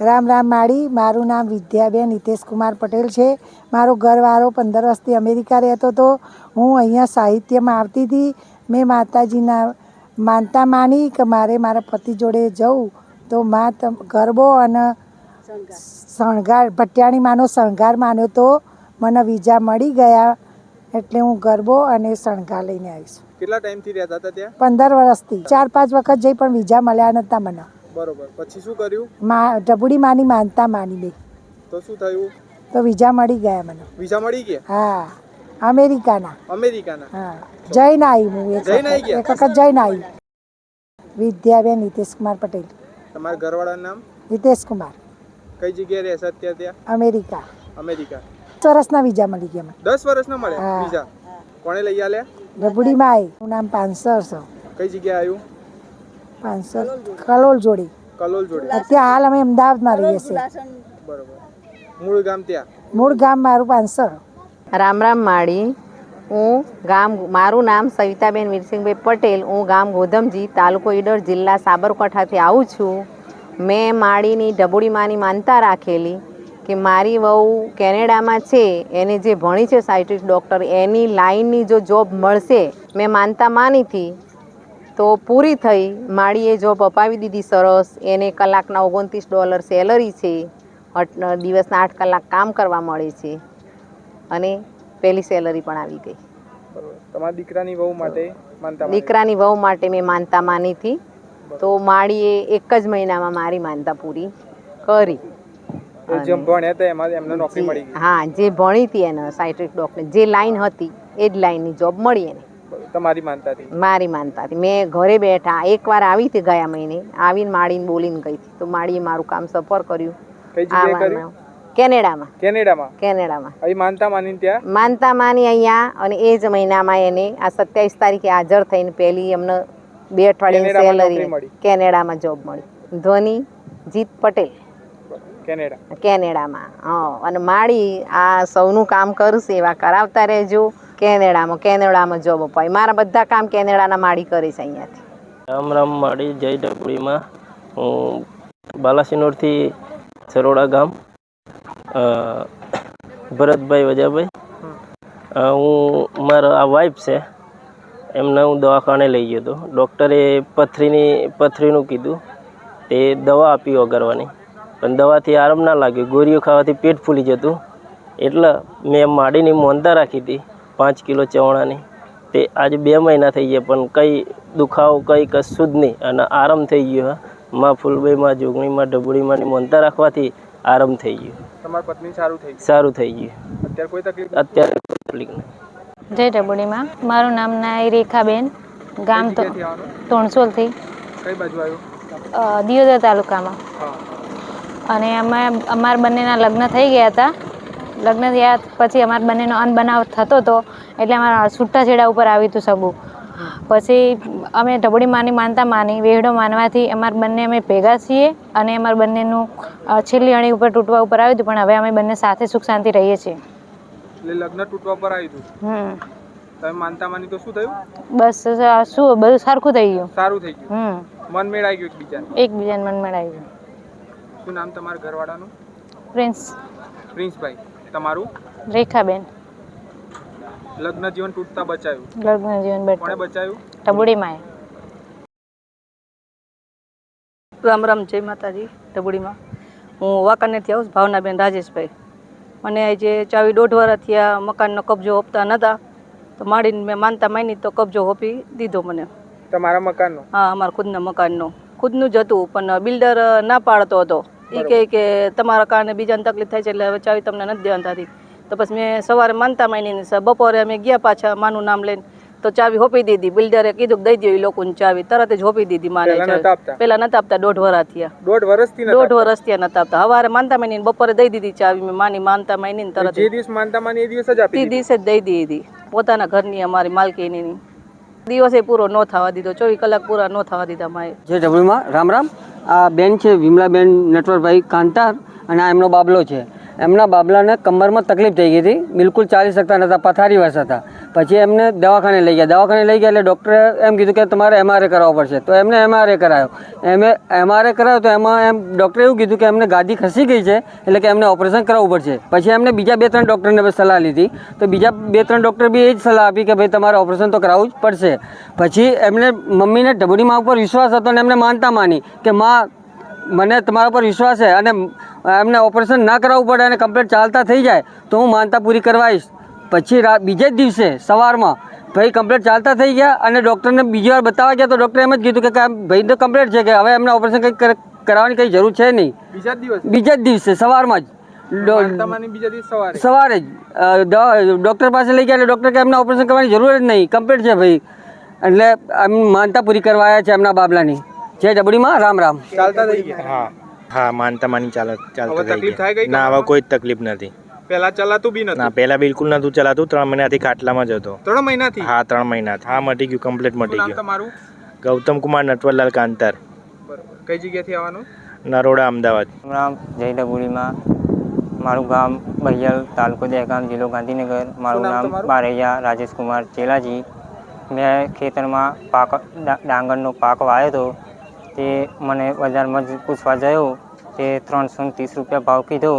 રામ રામ માળી મારું નામ વિદ્યાબેન નીતેશ કુમાર પટેલ છે. મારો ઘરવાળો પંદર વર્ષથી અમેરિકા રહેતો હતો. હું અહીંયા સાહિત્યમાં આવતી હતી. મેં માતાજીના માનતા માની કે મારે મારા પતિ જોડે જવું. તો મા ગરબો અને શણગાર ભટિયાણી માનો શણગાર માન્યો તો મને વિઝા મળી ગયા એટલે હું ગરબો અને શણગાર લઈને આવીશ. કેટલા ટાઈમથી રહેતા હતા ત્યાં? પંદર વર્ષથી. ચાર પાંચ વખત જઈ પણ વિઝા મળ્યા નહોતા મને. બરોબર. પછી શું કર્યું? માં ઢબુડી માની માનતા માની બે તો શું થયું? તો વિઝા મળી ગયા મને. વિઝા મળી ગયા? હા. અમેરિકાના. અમેરિકાના? હા. જઈને આવી હું એક જઈને આવી ગયા? એક વખત જઈને આવી વિદ્યાબેન નીતિશ કુમાર પટેલ. તમારા ઘરવાળાનું નામ? નીતિશ કુમાર. કઈ જગ્યાએ રહેશે અત્યારે ત્યાં? અમેરિકા. અમેરિકા. સરસના વિઝા મળી ગયા મને. દસ વર્ષના મળ્યા વિઝા? કોણે લઈ આલ્યા? ઢબુડીમાં આવી હું નામ પાંસર છે. કઈ જગ્યાએ આવ્યું પાંસર કલોલ જોડી. કલોલ જોડી. અત્યારે હાલ અમે અમદાવાદમાં રહીએ છીએ. બરોબર. મૂળ ગામ ત્યાં? મૂળ ગામ મારું પાંસર રામ રામ માળી. હું ગામ મારું નામ સવિતાબેન વીરસિંહભાઈ પટેલ. હું ગામ ગોધમજી તાલુકો ઈડર જિલ્લા સાબરકાંઠાથી આવું છું. મેં માળીની ડબોડીમાની માનતા રાખેલી કે મારી વહુ કેનેડામાં છે એને જે ભણી છે સાયટ્રિસ્ટ ડૉક્ટર એની લાઈનની જો જોબ મળશે મેં માનતા માની હતી. તો પૂરી થઈ. માળીએ જોબ અપાવી દીધી સરસ. એને કલાકના ઓગણત્રીસ ડોલર સેલરી છે. દિવસના આઠ કલાક કામ કરવા મળે છે. અને પહેલી સેલરી પણ આવી ગઈ. તમારા દીકરાની વહુ માટે દીકરાની વહુ માટે મેં માનતા માની હતી. તો માળીએ એક જ મહિનામાં મારી માનતા પૂરી કરી. હા જે ભણી હતી એને સાયટ્રિક ડોક્ટર જે લાઈન હતી એ જ લાઈનની જોબ મળી એને. તમારી માનતાથી? મારી માનતા હતી મેં ઘરે બેઠા એકવાર આવી હતી ગયા મહિને. આવીને માળીને બોલીને ગઈ હતી. તો માળીએ મારું કામ સફર કર્યું. કઈ જગ્યાએ કર્યું? કેનેડામાં. કેનેડામાં? કેનેડામાં. અહીં માનતા માની ત્યાં? માનતા માની અહીંયા અને એ જ મહિનામાં એને આ સત્યાવીસ તારીખે હાજર થઈને પહેલી એમને બે અઠવાડિયાની સેલરી. કેનેડામાં જોબ મળી. ધોની જીત પટેલ. કેનેડા. કેનેડામાં. હા અને માળી આ સૌનું કામ કરું સેવા કરાવતા રહેજો. કેનેડામાં કેનેડામાં જોબ અપાય. મારા બધા કામ કેનેડાના માળી કરીશ અહીંયાથી. રામ રામ માળી, જય ડબડીમાં. હું બાલાસિનોરથી સરોડા ગામ ભરતભાઈ વજાભાઈ. હું મારા આ વાઈફ છે. એમને હું દવાખાને લઈ ગયો હતો. ડૉક્ટરે પથરીની, પથરીનું કીધું. તે દવા આપી વગાડવાની પણ દવાથી આરામ ના લાગ્યો. ગોળીઓ ખાવાથી પેટ ફૂલી જતું. એટલે મેં માડીની મોનતા રાખી હતી. પાંચ કિલો ચવાણાની. તે આજે બે મહિના થઈ ગયા પણ કંઈ દુખાવો કંઈ કશું જ નહીં. અને આરામ થઈ ગયો હા. માં ફૂલબાઈમાં જોગણીમાં ડબુડીમાં મોનતા રાખવાથી આરામ થઈ ગયો. તમારી પત્ની સારું થઈ ગયું? સારું થઈ ગયું. અત્યારે કોઈ તકલીફ અત્યારે તકલીફ નહીં જય ડબુડીમાં. મારું નામ નાય રેખાબેન. ગામ તો તોણસોલથી. કઈ બાજુ આવ્યું? દિયોદર તાલુકામાં. અને અમે અમારા બંનેના લગ્ન થઈ ગયા હતા. લગ્ન થયા પછી અમારા બંનેનો અનબનાવ થતો હતો એટલે અમારા છૂટાછેડા ઉપર આવ્યું હતું સગું. પછી અમે ઢબડી માની માનતા માની વેહડો માનવાથી અમારા બંને અમે ભેગા છીએ અને અમારા બંનેનું છેલ્લી અણી ઉપર તૂટવા ઉપર આવ્યું હતું પણ હવે અમે બંને સાથે સુખ શાંતિ રહીએ છીએ. એટલે લગ્ન તૂટવા પર આવ્યું હતું? હમ. તમે માનતા માની તો શું થયું? બસ અ, શું બધું સરખું થઈ ગયું. સારું થઈ ગયું. હમ. મન મેળાઈ ગયું એકબીજાને? એકબીજાને મન મળાવી ગયું. શું નામ તમારા ઘરવાળાનું? પ્રિન્સ. પ્રિન્સભાઈ. તમારું? રેખાબેન. લગ્ન જીવન તૂટતા બચાવ્યું લગ્ન જીવન કોણે બચાવ્યું ટબુડી માએ રામ રામ જય માતાજી ટબુડીમાં હું વાંકાનેરથી આવું છું ભાવનાબેન રાજેશભાઈ. મને જે ચાવી દોઢ વર્ષ થયા મકાનનો કબજો આપતા નહોતા તો માડીને મેં માનતા માની તો કબજો હોપી દીધો મને. તમારા મકાનનો? હા અમારા ખુદના મકાનનો. ખુદનું જ હતું પણ બિલ્ડર ના પાડતો હતો. એ કહે કે તમારા કારણે બીજાને તકલીફ થાય છે એટલે હવે ચાવી તમને નથી દેવાની થતી તો પછી મેં સવારે માનતા માની બપોરે અમે ગયા પાછા માનું નામ લઈને તો ચાવી હોપી દીધી. બિલ્ડરે કીધું કે દઈ દો એ લોકોને ચાવી. તરત જ હોપી દીધી માને પેલા નતા આપતા? દોઢ થયા. દોઢ વર્ષથી દોઢ ત્યાં નતા આપતા. હવારે માનતા માની બપોરે દઈ દીધી ચાવી મેં માની માનતા માની તરત જે. દિવસ માનતા માની એ દિવસ જ આપી દિવસે જ દઈ દીધી પોતાના ઘરની અમારી માલકીની દિવસે પૂરો ન થવા દીધો ચોવીસ કલાક પૂરા ન થવા દીધા માએ. જે ડબલમાં રામ રામ. આ બેન છે, વિમલાબેન નટવરભાઈ કાંતાર અને આ એમનો બાબલો છે. એમના બાબલાને કમરમાં તકલીફ થઈ ગઈ હતી. બિલકુલ ચાલી શકતા નહોતા પથારીવશ હતા. પછી એમને દવાખાને લઈ ગયા. દવાખાને લઈ ગયા એટલે ડૉક્ટરે એમ કીધું કે તમારે એમઆરએ કરાવવો પડશે. તો એમને એમઆરએ કરાયો. એમે એમઆરએ કરાયો તો એમાં એમ ડૉક્ટરે એવું કીધું કે એમને ગાદી ખસી ગઈ છે એટલે કે એમને ઓપરેશન કરાવવું પડશે. પછી એમને બીજા બે ત્રણ ડૉક્ટરને સલાહ લીધી. તો બીજા બે ત્રણ ડૉક્ટર બી એ જ સલાહ આપી કે ભાઈ તમારે ઓપરેશન તો કરાવવું જ પડશે. પછી એમને મમ્મીને ઢબડી માં ઉપર વિશ્વાસ હતો અને એમને માનતા માની કે માં, મને તમારા પર વિશ્વાસ છે અને એમને ઓપરેશન ના કરાવવું પડે અને કમ્પ્લીટ ચાલતા થઈ જાય, તો હું માનતા પૂરી કરવાઈશ પછી રા બીજે જ દિવસે સવારમાં ભાઈ કમ્પ્લેટ ચાલતા થઈ ગયા અને ડૉક્ટરને બીજી વાર બતાવવા ગયા તો ડૉક્ટરે એમ જ કીધું કે ભાઈ તો કમ્પ્લેટ છે કે હવે એમને ઓપરેશન કંઈ કરાવવાની કંઈ જરૂર છે નહીં. બીજા જ દિવસ? બીજા જ દિવસે સવારમાં જ. સવારે? સવારે જ. ડૉક્ટર પાસે લઈ ગયા એટલે ડૉક્ટર કે એમને ઓપરેશન કરવાની જરૂર જ નહીં. કમ્પ્લેટ છે ભાઈ. એટલે એમ માનતા પૂરી કરવા આવ્યા છે એમના બાબલાની. જય ડબડીમાં રામ રામ. ચાલતા થઈ ગયા? હા. હા માનતા માની ચાલ ચાલતા થઈ તકલીફ થાય ગઈ ગયા ના આવા કોઈ તકલીફ નથી. પહેલા ચલાતું બી ના નતું પહેલા બિલકુલ નતું ચલાતું. ત્રણ મહિનાથી ખાટલામાં જ હતો. ત્રણ મહિનાથી? હા ત્રણ મહિના હા મટી ગયું કમ્પ્લીટ મટી ગયું. તમારું? ગૌતમ કુમાર નટવરલાલ કાંતર. બરોબર. કઈ જગ્યાથી આવવાનું? નરોડા અમદાવાદ. નામ જય મારું ગામ બૈયલ તાલુકો દહેગામ જિલ્લો ગાંધીનગર. મારું નામ બારૈયા રાજેશકુમાર ચેલાજી. મેં ખેતરમાં પાક ડાંગરનો પાક વાવ્યો હતો. તે મને બજારમાં જ પૂછવા જયો. તે ત્રણસો ને ત્રીસ રૂપિયા ભાવ કીધો.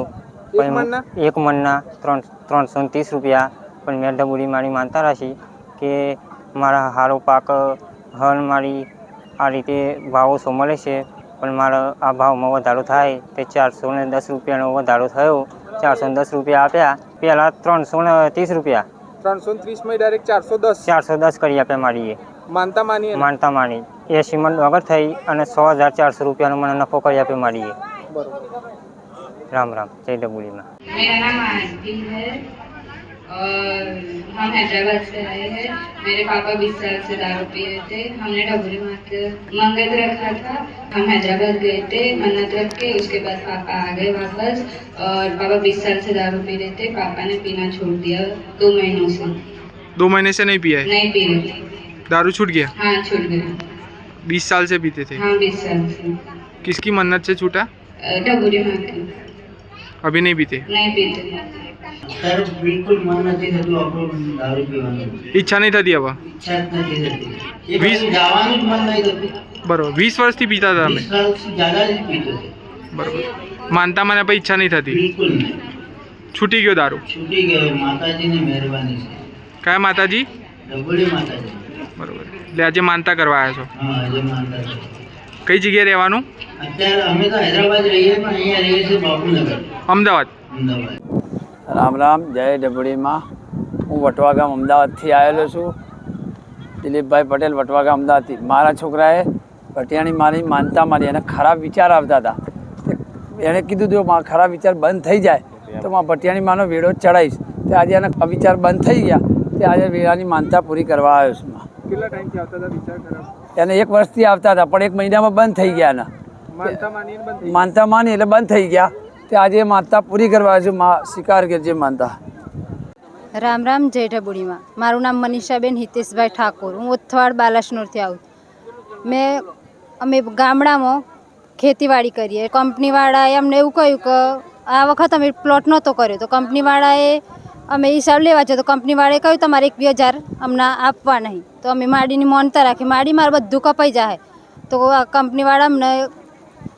પણ એક મનના ત્રણ ત્રણસો ને ત્રીસ રૂપિયા. પણ મેં ડબુડી મારી માનતા રાખી કે મારા સારો પાક હળ મારી આ રીતે ભાવો મળે છે. પણ મારો આ ભાવમાં વધારો થાય તે ચારસો ને દસ રૂપિયાનો વધારો થયો. ચારસો ને દસ રૂપિયા આપ્યા. પહેલાં ત્રણસો ને ત્રીસ રૂપિયા. ત્રણસો ને ત્રીસમાં ડાયરેક્ટ ચારસો દસ. ચારસો દસ કરી આપ્યા મારીએ. માનતા માની માનતા માની. એસી મણ વગર થઈ અને સો હજાર ચારસો રૂપિયાનો મને નફો કરી આપ્યો મારીએ. બરોબર. राम राम जय डबुली मेरा नाम आंटी है और हम हैदराबाद से आए हैं। मेरे पापा 20 साल से दारू पिए थे। हमने डबरी माँ के मंगत रखा था। हम हैदराबाद गए थे मन्नत रख के उसके बाद पापा आ गए वापस। और पापा 20 साल से दारू पी रहे थे। पापा ने पीना छोड़ दिया दो महीनों से। दो महीने से नहीं पिया है? नहीं पी रहे दारू छूट गया? हाँ छूट गया। बीस साल से पीते थे। हाँ बीस साल से। किसकी मन्नत से छूटा? डबूरी माँ की। अभी नहीं पीते नहीं पीते સર બિલકુલ મન નથી થતું આપણું દારૂ પીવાનું ઈચ્છા નહીં થતી હવે ઈચ્છા જ નથી થતી એ વીસ- બાજુ જવાનું જ મન નહીં થતું બરોબર વીસ વર્ષથી પીતા હતા અમે વીસ વર્ષથી જ્યાદા જ પીતો છે બરોબર માનતા મને પછી ઈચ્છા નહીં થતી બિલકુલ નહીં છૂટી ગયો દારૂ છૂટી ગયો માતાજીની મહેરબાની છે કયા માતાજી ડબોડી માતાજી બરોબર એટલે આજે માનતા કરવા આવ્યા છો હા આજે માનતા છે કઈ જગ્યાએ રહેવાનું અત્યારે અમે તો હૈદરાબાદ રહીએ પણ અહીંયા રહીએ છીએ બાપુનગર. અમદાવાદ? અમદાવાદ. રામ રામ જય ડબડીમાં. હું વટવા ગામ અમદાવાદથી આવેલો છું. દિલીપભાઈ પટેલ વટવા ગામ અમદાવાદથી. મારા છોકરાએ ભટિયાણી મારી માનતા મારી. એને ખરાબ વિચાર આવતા હતા. એણે કીધું હતું મારા ખરાબ વિચાર બંધ થઈ જાય તો મારા પટિયાણી માનો વેડો ચડાવીશ. તે આજે એના વિચાર બંધ થઈ ગયા. તે આજે વેળાની માનતા પૂરી કરવા આવ્યો છું. કેટલા ટાઈમથી આવતા હતા? વિચાર એને એક વર્ષથી આવતા હતા પણ એક મહિનામાં બંધ થઈ ગયા એના. માનતા માની એટલે બંધ થઈ ગયા. તે આજે માનતા પૂરી કરવા છું સ્વીકાર કરજે માનતા. રામ રામ જય ઢબુડીમાં. મારું નામ મનીષાબેન હિતેશભાઈ ઠાકોર. હું ઉથવાડ બાલાસનોરથી આવું મેં અમે ગામડામાં ખેતીવાડી કરીએ. કંપનીવાળાએ અમને એવું કહ્યું કે આ વખત અમે પ્લોટ નહોતો કર્યો. તો કંપનીવાળાએ અમે હિસાબ લેવા છે. તો કંપનીવાળાએ કહ્યું તમારે એક બે હજાર અમને આપવા નહીં. તો અમે માડીની મોનતા રાખી. માડી મારે બધું કપાઈ જાય તો આ કંપનીવાળા અમને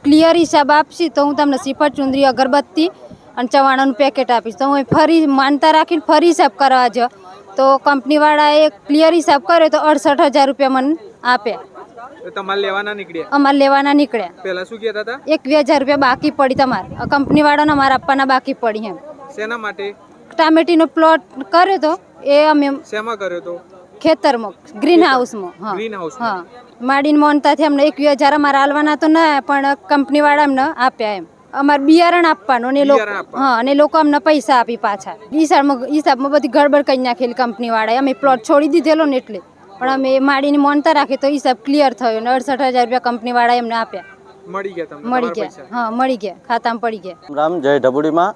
ક્લિયર હિસાબ આપશી તો હું તમને શ્રીફળ ચુંદરી અગરબત્તી અને ચવાણાનું પેકેટ આપીશ. તો હું ફરી માનતા રાખીને ફરી હિસાબ કરવા જો. તો કંપનીવાળાએ ક્લિયર હિસાબ કર્યો તો અડસઠ હજાર રૂપિયા મને આપ્યા તો તમારે લેવાના નીકળ્યા. અમારે લેવાના નીકળ્યા. પહેલા શું કહેતા હતા? હજાર રૂપિયા બાકી પડી તમારે. આ કંપનીવાળાને અમારે આપવાના બાકી પડી એમ. શેના માટે? ટામેટીનો પ્લોટ કર્યો તો એ અમે શેમાં કર્યો તો? ખેતરમાં ગ્રીન હાઉસમાં હા. ગ્રીન હાઉસ હા. માડીને મોનતાથી અમને એક હજાર અમારે હાલવાના તો ના પણ કંપનીવાળા અમને આપ્યા એમ. અમારે બિયારણ આપવાનું અને લોકો હા અને લોકો અમને પૈસા આપી પાછા. હિસાબમાં હિસાબમાં બધી ગડબડ કરી નાખેલી કંપનીવાળાએ. અમે પ્લોટ છોડી દીધેલો ને એટલે. પણ અમે માડીને મોનતા રાખી તો હિસાબ ક્લિયર થયો અને અડસઠ હજાર રૂપિયા કંપનીવાળાએ અમને આપ્યા. મળી ગયા તમને મળી ગયા. હા મળી ગયા. ખાતામાં પડી ગયા. રામ જય ઢબુડીમાં.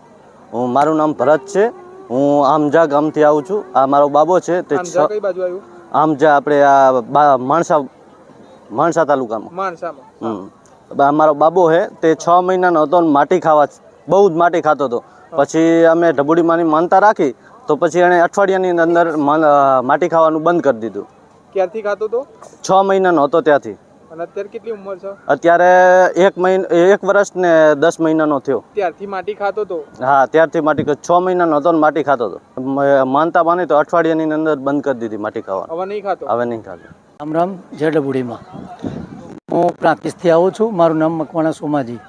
હું મારું નામ ભરત છે. હું આમજા ગામથી આવું છું. આ મારો બાબો છે તે કઈ બાજુ આવ્યું? આમજા આપણે આ માણસા માણસા તાલુકામાં. માનસામાં હમ. મારો બાબો છે તે છ મહિનાનો હતો ને માટી ખાવા બહુ જ માટી ખાતો હતો. પછી અમે ઢબુડીમાંની માનતા રાખી તો પછી એણે અઠવાડિયાની અંદર માટી ખાવાનું બંધ કરી દીધું. ક્યારથી ખાતો હતો? છ મહિનાનો હતો ત્યાંથી. અને અત્યારે કેટલી ઉંમર છે? અત્યારે એક મહિના એક વર્ષ ને દસ મહિનાનો થયો. ત્યારથી માટી ખાતો તો હા ત્યારથી માટી છ મહિનાનો હતો ને માટી ખાતો હતો. માનતા માની તો અઠવાડિયાની અંદર બંધ કરી દીધી માટી ખાવા હવે નહીં ખાતો? હવે નહીં ખાતું. રામ રામ જડબુડીમાં. ડબુડીમાં હું પ્રાંતિજથી આવું છું મારું નામ મકવાણા સોમાજી.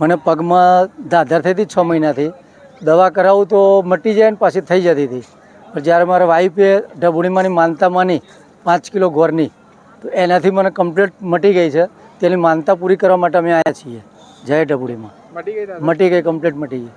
મને પગમાં ધાધર થઈ હતી છ મહિનાથી. દવા કરાવું તો મટી જાય ને પાછી થઈ જતી હતી. પણ જ્યારે મારા વાઈફે ડબુડીમાંની માનતા માની પાંચ કિલો ગોરની તો એનાથી મને કમ્પ્લેટ મટી ગઈ છે. તેની માનતા પૂરી કરવા માટે અમે આવ્યા છીએ. જય ડબુડીમાં. મટી ગઈ મટી ગઈ કમ્પ્લીટ મટી ગઈ.